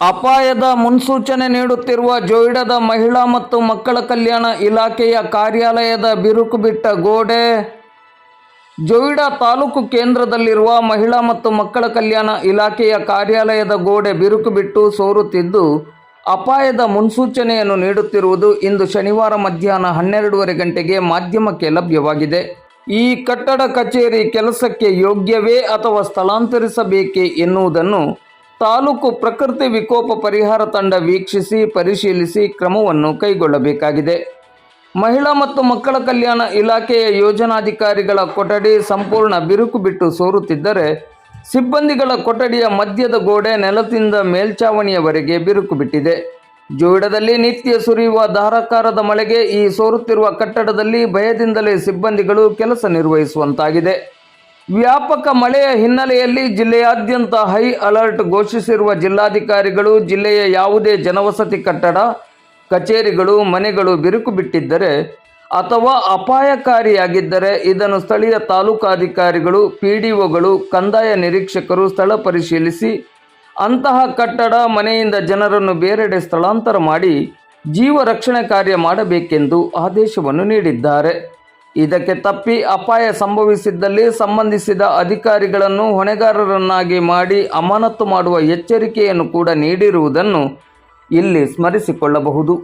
ಅಪಾಯದ ಮುನ್ಸೂಚನೆ ನೀಡುತ್ತಿರುವ ಜೋಯಿಡದ ಮಹಿಳಾ ಮತ್ತು ಮಕ್ಕಳ ಕಲ್ಯಾಣ ಇಲಾಖೆಯ ಕಾರ್ಯಾಲಯದ ಬಿರುಕು ಬಿಟ್ಟ ಗೋಡೆ. ಜೋಯಿಡಾ ತಾಲೂಕು ಕೇಂದ್ರದಲ್ಲಿರುವ ಮಹಿಳಾ ಮತ್ತು ಮಕ್ಕಳ ಕಲ್ಯಾಣ ಇಲಾಖೆಯ ಕಾರ್ಯಾಲಯದ ಗೋಡೆ ಬಿರುಕು ಬಿಟ್ಟು ಸೋರುತ್ತಿದ್ದು, ಅಪಾಯದ ಮುನ್ಸೂಚನೆಯನ್ನು ನೀಡುತ್ತಿರುವುದು ಇಂದು ಶನಿವಾರ ಮಧ್ಯಾಹ್ನ ಹನ್ನೆರಡೂವರೆ ಗಂಟೆಗೆ ಮಾಧ್ಯಮಕ್ಕೆ ಲಭ್ಯವಾಗಿದೆ. ಈ ಕಟ್ಟಡ ಕಚೇರಿ ಕೆಲಸಕ್ಕೆ ಯೋಗ್ಯವೇ ಅಥವಾ ಸ್ಥಳಾಂತರಿಸಬೇಕೇ ಎನ್ನುವುದನ್ನು ತಾಲೂಕು ಪ್ರಕೃತಿ ವಿಕೋಪ ಪರಿಹಾರ ತಂಡ ವೀಕ್ಷಿಸಿ ಪರಿಶೀಲಿಸಿ ಕ್ರಮವನ್ನು ಕೈಗೊಳ್ಳಬೇಕಾಗಿದೆ. ಮಹಿಳಾ ಮತ್ತು ಮಕ್ಕಳ ಕಲ್ಯಾಣ ಇಲಾಖೆಯ ಯೋಜನಾಧಿಕಾರಿಗಳ ಕೊಠಡಿ ಸಂಪೂರ್ಣ ಬಿರುಕು ಬಿಟ್ಟು ಸೋರುತ್ತಿದ್ದರೆ ಸಿಬ್ಬಂದಿಗಳ ಕೊಠಡಿಯ ಮಧ್ಯದ ಗೋಡೆ ನೆಲದಿಂದ ಮೇಲ್ಚಾವಣಿಯವರೆಗೆ ಬಿರುಕು ಬಿಟ್ಟಿದೆ. ಜೋಡದಲ್ಲಿ ನಿತ್ಯ ಸುರಿಯುವ ಧಾರಾಕಾರದ ಮಳೆಗೆ ಈ ಸೋರುತ್ತಿರುವ ಕಟ್ಟಡದಲ್ಲಿ ಭಯದಿಂದಲೇ ಸಿಬ್ಬಂದಿಗಳು ಕೆಲಸ ನಿರ್ವಹಿಸುವಂತಾಗಿದೆ. ವ್ಯಾಪಕ ಮಳೆಯ ಹಿನ್ನೆಲೆಯಲ್ಲಿ ಜಿಲ್ಲೆಯಾದ್ಯಂತ ಹೈ ಅಲರ್ಟ್ ಘೋಷಿಸಿರುವ ಜಿಲ್ಲಾಧಿಕಾರಿಗಳು, ಜಿಲ್ಲೆಯ ಯಾವುದೇ ಜನವಸತಿ ಕಟ್ಟಡ, ಕಚೇರಿಗಳು, ಮನೆಗಳು ಬಿರುಕು ಬಿಟ್ಟಿದ್ದರೆ ಅಥವಾ ಅಪಾಯಕಾರಿಯಾಗಿದ್ದರೆ ಇದನ್ನು ಸ್ಥಳೀಯ ತಾಲೂಕಾಧಿಕಾರಿಗಳು ಪಿ ಡಿ ಒಗಳು ಕಂದಾಯ ನಿರೀಕ್ಷಕರು ಸ್ಥಳ ಪರಿಶೀಲಿಸಿ ಅಂತಹ ಕಟ್ಟಡ ಮನೆಯಿಂದ ಜನರನ್ನು ಬೇರೆಡೆ ಸ್ಥಳಾಂತರ ಮಾಡಿ ಜೀವ ರಕ್ಷಣೆ ಕಾರ್ಯ ಮಾಡಬೇಕೆಂದು ಆದೇಶವನ್ನು ನೀಡಿದ್ದಾರೆ. ಇದಕ್ಕೆ ತಪ್ಪಿ ಅಪಾಯ ಸಂಭವಿಸಿದ್ದಲ್ಲಿ ಸಂಬಂಧಿಸಿದ ಅಧಿಕಾರಿಗಳನ್ನು ಹೊಣೆಗಾರರನ್ನಾಗಿ ಮಾಡಿ ಅಮಾನತು ಮಾಡುವ ಎಚ್ಚರಿಕೆಯನ್ನು ಕೂಡ ನೀಡಿರುವುದನ್ನು ಇಲ್ಲಿ ಸ್ಮರಿಸಿಕೊಳ್ಳಬಹುದು.